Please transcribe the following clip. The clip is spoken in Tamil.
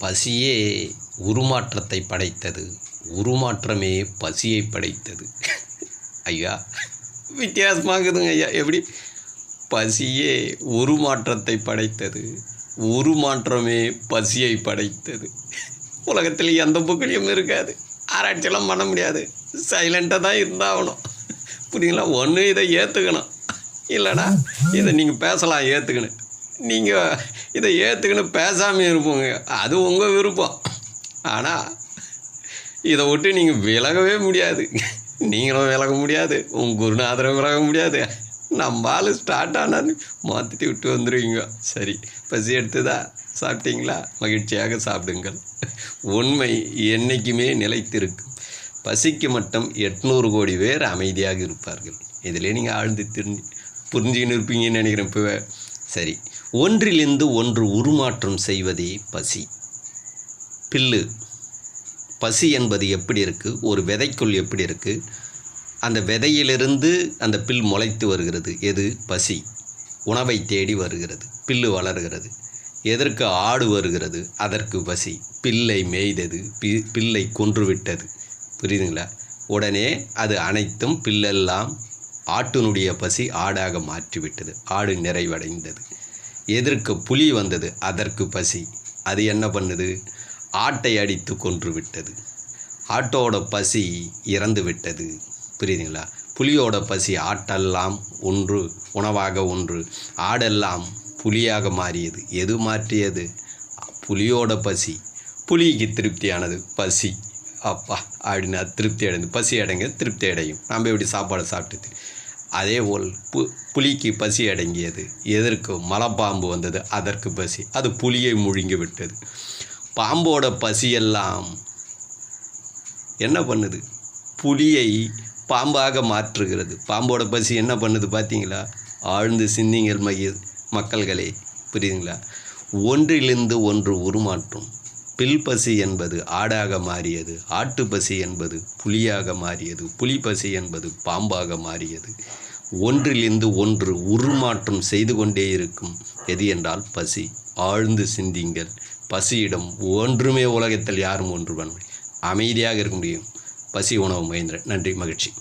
பசியே உருமாற்றத்தை படைத்தது. உருமாற்றமே பசியை படைத்தது. ஐயா வித்தியாசமாக இருக்குதுங்க ஐயா. எப்படி? பசியே உருமாற்றத்தை படைத்தது. உருமாற்றமே பசியை படைத்தது. உலகத்தில் எந்த புக்கிலையும் இருக்காது. ஆராய்ச்சியெல்லாம் பண்ண முடியாது. சைலண்ட்டாக தான் இருந்தாகணும். புரியுங்களா ஒன்று இதை ஏற்றுக்கணும் இல்லைடா இதை நீங்கள் பேசலாம் ஏற்றுக்கணும் நீங்கள் இதை ஏற்றுக்கின்னு பேசாமல் இருப்போங்க. அது உங்கள் விருப்பம். ஆனால் இதை விட்டு நீங்கள் விலகவே முடியாது. நீங்களும் விலக முடியாது. உங்கள் குருநாதரும் விலக முடியாது. நம்ம ஆள் ஸ்டார்ட் ஆனாலும் மாற்றிட்டு விட்டு வந்துடுவீங்க சரி பசி எடுத்துதா? சாப்பிட்டீங்களா? மகிழ்ச்சியாக சாப்பிடுங்கள். உண்மை என்றைக்குமே நிலைத்திருக்கும். பசிக்கு மட்டும் எட்நூறு கோடி பேர் அமைதியாக இருப்பார்கள். இதிலே நீங்கள் ஆழ்ந்து திரு புரிஞ்சுக்கின்னு இருப்பீங்கன்னு நினைக்கிறேன் இப்போ சரி ஒன்றிலிருந்து ஒன்று உருமாற்றம் செய்வதே பசி. பில்லு. பசி என்பது எப்படி இருக்குது ஒரு விதைக்குள் எப்படி இருக்குது அந்த விதையிலிருந்து அந்த பில் முளைத்து வருகிறது. எது? பசி. உணவை தேடி வருகிறது. பில்லு வளர்கிறது. எதற்கு ஆடு வருகிறது? அதற்கு பசி. பில்லை மேய்தது. பி பில்லை கொன்றுவிட்டது. புரியுதுங்களா? உடனே அது அனைத்தும் பில்லெல்லாம் ஆட்டினுடைய பசி ஆடாக மாற்றிவிட்டது. ஆடு நிறைவடைந்தது. எதிர்க்க புலி வந்தது அதற்கு பசி. அது என்ன பண்ணுது? ஆட்டை அடித்து கொன்று விட்டது. ஆட்டோட பசி இறந்து விட்டது. புரியுதுங்களா? புலியோட பசி ஆட்டெல்லாம் ஒன்று உணவாக ஒன்று. ஆடெல்லாம் புலியாக மாறியது. எது மாற்றியது? புலியோட பசி. புலிக்கு திருப்தியானது. பசி. அப்பா அப்படின்னா திருப்தி அடைந்து பசி அடைங்க திருப்தி அடையும். நம்ம எப்படி சாப்பாடு சாப்பிட்டு அதே போல் பு புலிக்கு பசி அடங்கியது. எதற்கு? மலைப்பாம்பு வந்தது. அதற்கு பசி. அது புலியை முழுங்கி விட்டது. பாம்போட பசியெல்லாம் என்ன பண்ணுது? புலியை பாம்பாக மாற்றுகிறது. பாம்போட பசி என்ன பண்ணுது பார்த்தீங்களா? ஆழ்ந்து சிந்திங்கள் மகி மக்கள்களே. புரியுதுங்களா? ஒன்றிலிருந்து ஒன்று உருமாற்றும். பில் பசி என்பது ஆடாக மாறியது ஆட்டு பசி என்பது புலியாக மாறியது புலி பசி என்பது பாம்பாக மாறியது. ஒன்றிலிருந்து ஒன்று உருமாற்றம் செய்து கொண்டே இருக்கும். எது என்றால் பசி. ஆழ்ந்து சிந்திங்கள். பசியிடம் ஒன்றுமே உலகத்தில் யாரும் ஒன்று பண்ண அமைதியாக இருக்க முடியும். பசி உணவு மகேந்திரன். நன்றி மகிழ்ச்சி.